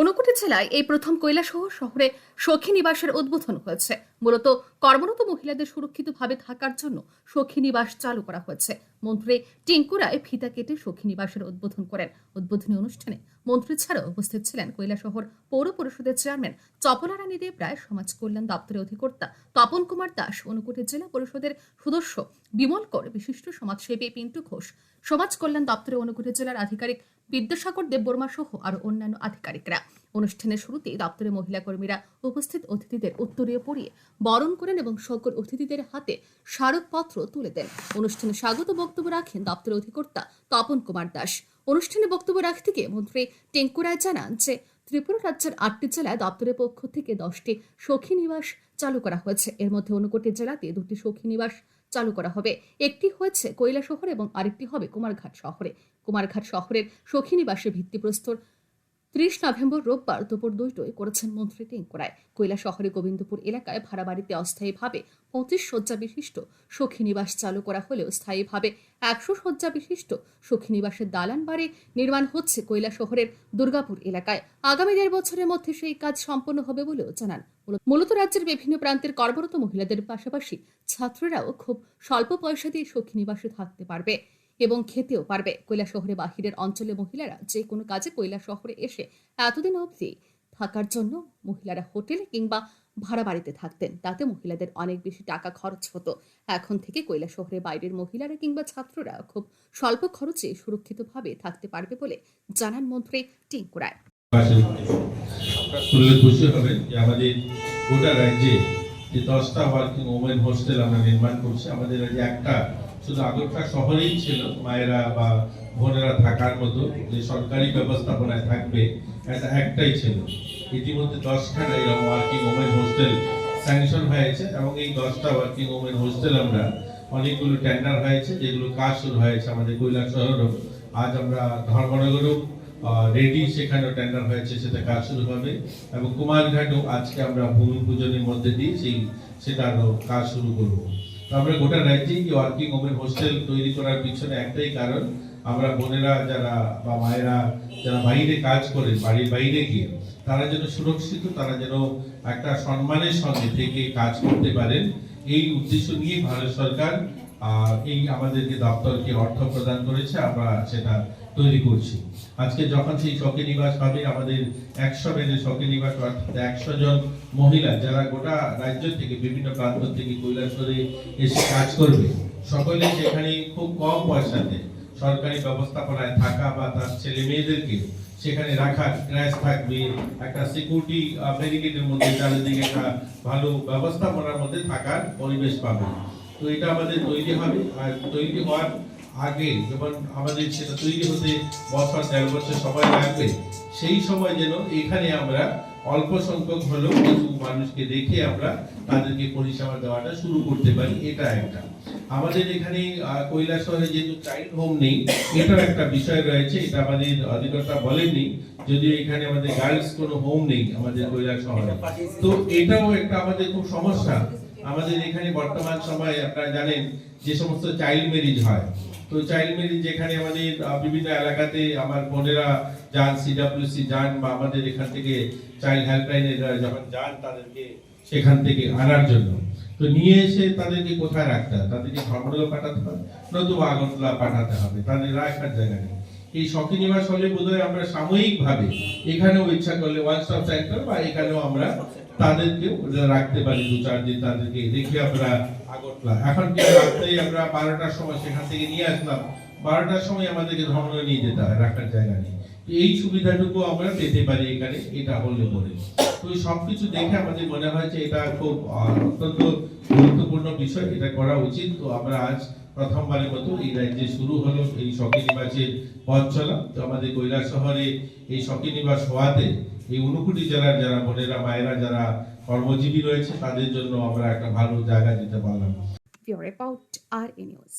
ঊনকোটি জেলায় এই প্রথম কৈলাসহর শহরে সখী নিবাসের উদ্বোধন হয়েছে। মূলত কর্মরত মহিলাদের সুরক্ষিতভাবে থাকার জন্য সখী নিবাস চালু করা হয়েছে। মন্ত্রী টিঙ্কুরায় ফিতা কেটে সখী নিবাসের উদ্বোধন করেন। উদ্বোধনী অনুষ্ঠানে মন্ত্রী ছাড়াও উপস্থিত ছিলেন কৈলাসহর পৌর পরিষদের চেয়ারম্যান চপলা রানী দেব রায়, সমাজ কল্যাণ দপ্তরের অধিকর্তা তপন কুমার দাস ঊনকোটি জেলা পরিষদের সদস্য বিমল কর, বিশিষ্ট সমাজসেবী পিন্টু ঘোষ, সমাজ কল্যাণ দপ্তরের ঊনকোটি জেলার আধিকারিক বিদ্যাসাগর দেববর্মা সহ আরও অন্যান্য আধিকারিকরা। অনুষ্ঠানের শুরুতে দপ্তরের মহিলা কর্মীরা উপস্থিত অতিথিদের উত্তরীয় পড়িয়ে বরণ করেন এবং সকল অতিথিদের হাতে স্মারকপত্র তুলে দেন। অনুষ্ঠানে স্বাগত বক্তব্য রাখেন দপ্তরের অধিকর্তা তপন কুমার দাস। অনুষ্ঠানে বক্তব্য রাখতে গিয়ে মন্ত্রী টেঙ্কু রায় জানান যে, ত্রিপুরা রাজ্যের আটটি জেলায় দপ্তরের পক্ষ থেকে দশটি সখী নিবাস চালু করা হয়েছে। এর মধ্যে ঊনকোটি জেলাতে দুটি সখী নিবাস চালু করা হবে। একটি হয়েছে কৈলা শহর এবং আরেকটি হবে কুমারঘাট শহরে। কুমারঘাট শহরের সখী নিবাসের ভিত্তিপ্রস্তর ত্রিশ নভেম্বর রোববার দুপুর দুইটোয় করেছেন মন্ত্রী টিঙ্কোরায় কৈলা শহরে গোবিন্দপুর এলাকায় ভাড়া বাড়িতে অস্থায়ীভাবে পঁচিশ শয্যা বিশিষ্ট সখী নিবাস চালু করা হলেও স্থায়ীভাবে একশো শয্যা বিশিষ্ট সখী নিবাসের দালান বাড়ি নির্মাণ হচ্ছে কৈলা শহরের দুর্গাপুর এলাকায়। আগামী দেড় বছরের মধ্যে সেই কাজ সম্পন্ন হবে বলেও জানান। মূলত- রাজ্যের বিভিন্ন প্রান্তের কর্মরত মহিলাদের পাশাপাশি ছাত্ররাও খুব স্বল্প পয়সা দিয়ে সখী নিবাসে থাকতে পারবে। এবং খেতেও পারবে। কৈলা শহরে বাহিরের অঞ্চলে মহিলারা যে কোনো কাজে কৈলা শহরে এসে এতদিন অবধি থাকার জন্য মহিলারা হোটেলে কিংবা ভাড়া বাড়িতে থাকতেন। তাতে মহিলাদের অনেক বেশি টাকা খরচ হতো। এখন থেকে কৈলা শহরে বাইরের মহিলারা কিংবা ছাত্ররা খুব স্বল্প খরচে সুরক্ষিতভাবে থাকতে পারবে বলে জানান মন্ত্রী টিঙ্কু রায়। আমাদের গোটা রাজ্যে দশটা ওয়ার্কিং ওমেন হোস্টেল আমরা নির্মাণ করছি, আমাদের একটা শুধু আগরতলা শহরেই ছিল, মায়েরা বা বোনেরা থাকার মতো যে সরকারি ব্যবস্থাপনায় থাকবে, এটা একটাই ছিল। ইতিমধ্যে দশখানা এরকম ওয়ার্কিং ওমেন হোস্টেল স্যাংশন হয়েছে এবং এই দশটা ওয়ার্কিং ওমেন হোস্টেল আমরা অনেকগুলো টেন্ডার হয়েছে, যেগুলো কাজ শুরু হয়েছে আমাদের কৈলাস শহরও। আজ আমরা ধর্মনগরও রেডি সেখানেও টেন্ডার হয়েছে, সেটা কাজ শুরু হবে। এবং কুমারঘাটও আজকে আমরা ভূমি পূজনের মধ্যে দিয়ে সেই, সেটারও কাজ শুরু করব। আমরা গোটা রাজ্যেই যে ওয়ার্কিং ওমেন হোস্টেল তৈরি করার পিছনে একটাই কারণ, আমরা বোনেরা যারা বা মায়েরা যারা বাইরে কাজ করে, বাড়ির বাইরে গিয়ে, তারা যেন সুরক্ষিত, তারা যেন একটা সম্মানের সঙ্গে থেকে কাজ করতে পারেন। এই উদ্দেশ্য নিয়ে ভারত সরকার এই আমাদেরকে দপ্তরকে অর্থ প্রদান করেছে। আমরা সেটা তৈরি করছি। আজকে যখন সেই শখে নিবাস হবে, আমাদের একশো বেডের শখে নিবাস অর্থাৎ একশো জন মহিলা যারা গোটা রাজ্য থেকে বিভিন্ন প্রান্ত থেকে কৈলাসরে এসে কাজ করবে, সকলে সেখানে খুব কম পয়সাতে সরকারি ব্যবস্থাপনায় থাকা বা তার ছেলে মেয়েদেরকে সেখানে রাখার ক্র্যাশ থাকবে, একটা সিকিউরিটি ব্যারিকেডের মধ্যে চারিদিকে একটা ভালো ব্যবস্থাপনার মধ্যে থাকার পরিবেশ পাবে। তো এটা আমাদের তৈরি হবে, আর তৈরি হওয়ার আগে যখন আমাদের সেটা তৈরি হতে বছর দেড় বছর সময় লাগবে, সেই সময় যেন এখানে আমরা অল্প সংখ্যক হলেও কিছু মানুষকে দেখে আমরা তাদেরকে পরিষেবা দেওয়াটা শুরু করতে পারি, এটা একটা। আমাদের এখানে কৈলাসহরে যেহেতু চাইল্ড হোম নেই, এটাও একটা বিষয় রয়েছে, এটা আমাদের অধিকর্তা বলেননি, যদিও এখানে আমাদের গার্লস কোনো হোম নেই আমাদের শহরে তো এটাও একটা আমাদের খুব সমস্যা। আমাদের এখানে বর্তমান সময়ে আপনারা জানেন যে সমস্ত চাইল্ড ম্যারেজ হয়। তো চাইল্ড ম্যারেজ যেখানে আমাদের বিভিন্ন এলাকাতে আমার বোনেরা যান সিডাব্লিউসি যান বা আমাদের এখান থেকে চাইল্ড হেল্পলাইনে যখন যান তাদেরকে সেখান থেকে আনার জন্য। তো নিয়ে এসে তাদেরকে কোথায় রাখতে হয়? তাদেরকে ধর্মগুলো পাঠাতে হবে নতুবা আগরতলা পাঠাতে হবে। তাদের রাখার জায়গা নেই। এই শখী নিবাস হলে বোধহয় আমরা সাময়িকভাবে এখানেও ইচ্ছা করলে ওয়ান স্টপ সেন্টার বা এখানেও আমরা তাদেরকে রাখতে পারি, দু চার দিন তাদেরকে রেখে আমরা এখন কি রাত্রেই আমরা বারোটার সময় সেখান থেকে নিয়ে আসলাম। বারোটার সময় আমাদেরকে ধর্মনগর নিয়ে যেতে হয়, রাখার জায়গা নেই। এই সুবিধাটুকু আমরা পেতে পারি এখানে, এটা হলে পরে তো এই সবকিছু দেখে আমাদের মনে হয় যে এটা খুব অত্যন্ত গুরুত্বপূর্ণ বিষয়, এটা করা উচিত। তো আমরা আজ প্রথমবারের মতো এই রাজ্যে শুরু হলো এই শখী নিবাসের পথ চলা তো আমাদের কৈলাস শহরে এই শখী নিবাস হওয়াতে এই উনকুটি জেলার যারা বোনেরা, মায়েরা যারা কর্মজীবী রয়েছে, তাদের জন্য আমরা একটা ভালো জায়গা দিতে পারলাম news.